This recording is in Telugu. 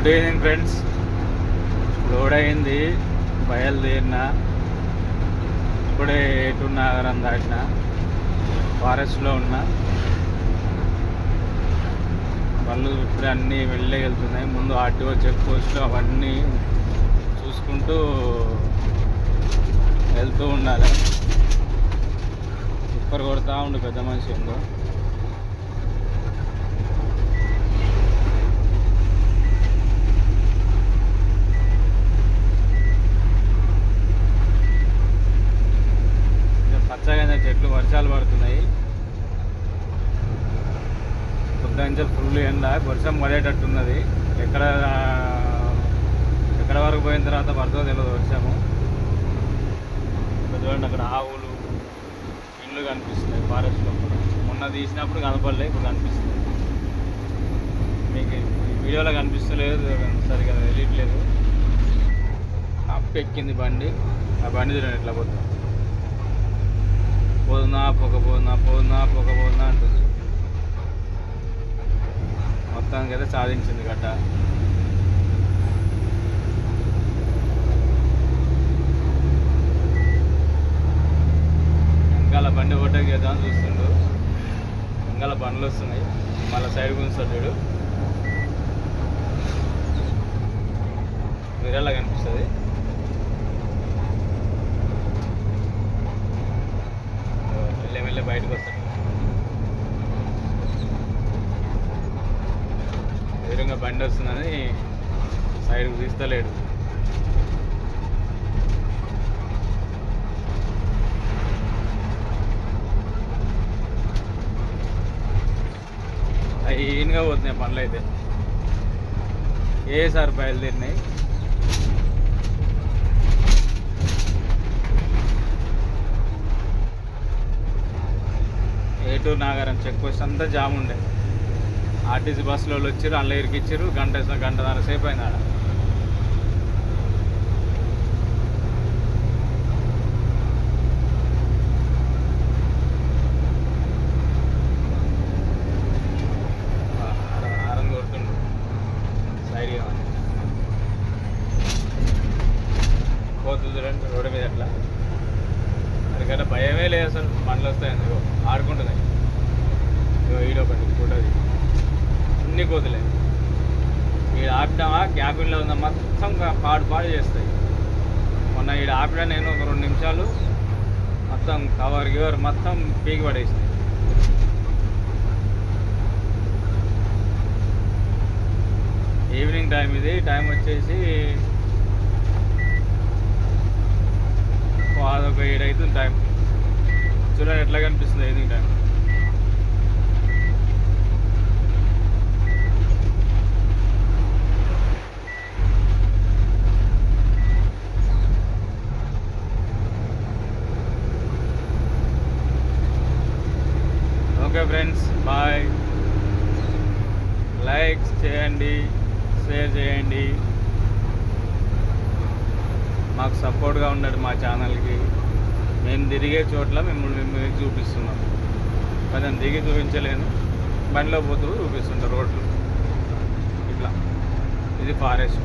గుడ్ ఈవినింగ్ ఫ్రెండ్స్ లోడ్ అయింది. బయలుదేరిన. ఇప్పుడే ఎటు నగరం దాటిన. ఫారెస్ట్లో ఉన్నా. పనులు ఇప్పుడే అన్నీ వెళ్ళే వెళ్తున్నాయి. ముందు ఆర్టీఓ చెక్ పోస్ట్లు అవన్నీ చూసుకుంటూ వెళ్తూ ఉండాలి. సూపర్ కొడతా ఉండు పెద్ద మనిషి ఏందో చెట్లు వర్షాలు పడుతున్నాయి. పొద్దుంచే ఫుల్ ఎండ వర్షం పడేటట్టున్నది. ఎక్కడ ఎక్కడ వరకు పోయిన తర్వాత పడుతుందో తెలియదు వర్షము. ఇక్కడ చూడండి అక్కడ ఆవులు ఇండ్లు కనిపిస్తున్నాయి ఫారెస్ట్లో కూడా. మొన్న తీసినప్పుడు కనపడలే ఇప్పుడు కనిపిస్తుంది మీకు వీడియోలో కనిపిస్తలేదు సరిగా తెలియట్లేదు. అప్పు ఎక్కింది బండి. ఆ బండి చూడండి ఎట్లా పోతుంది. పోదునా పోకపోదునా పోదునా పోకపోదునా అంటుంది. మొత్తానికి అయితే సాధించింది గడ్డ. వెనకాల బండి ఓటకి చేద్దామని చూస్తుండు. వెనకాల బండ్లు వస్తున్నాయి. మళ్ళీ సైడ్ గురించి చూడు మీరెలా కనిపిస్తుంది. బయటకు వస్తాడు. ఎదురుగా బండి వస్తుందని సైడ్కి తీస్తలేడు. అవి ఈయనగా పోతున్నాయి పనులు అయితే ఏ సార్ బయలుదేరినాయి? ఏటూరు నాగారం చెక్ పోస్ట్ అంతా జామ్ ఉండే. ఆర్టీసీ బస్సులో వాళ్ళు వచ్చారు అందులో ఇరికిచ్చారు గంట గంటన్నర సేపు అయింది ఆడ. ఆడ- ఆరం చూడండి రోడ్డు మీద ఎట్లా. అందుకంటే భయమే లేదు అసలు. పండ్లు వస్తాయి అందుకో ఆడుకుంటున్నాయి. ఇగో ఈడొకటి ఫోటోది అన్ని కోతులే. ఈడ ఆపినామా క్యాబిన్లో ఉన్న మొత్తం పాడు పాడు చేస్తాయి. మొన్న ఈడ ఆపినా నేను ఒక రెండు నిమిషాలు. మొత్తం కవర్ గివర్ మొత్తం పీకి పడేసినాయి. ఈవినింగ్ టైం ఇది. టైం వచ్చేసి అదొక అవుతుంది టైం చూడండి ఎట్లా కనిపిస్తుంది evening time okay friends bye likes చేయండి షేర్ చేయండి. మాకు సపోర్ట్గా ఉండండి మా ఛానల్కి మేము తిరిగే చోట్ల మిమ్మల్ని మేము చూపిస్తున్నాం. కొంచెం దిగి చూపించలేను. బండిలో పోతూ చూపిస్తుంటారు రోడ్లు. ఇట్లా. ఇది ఫారెస్ట్.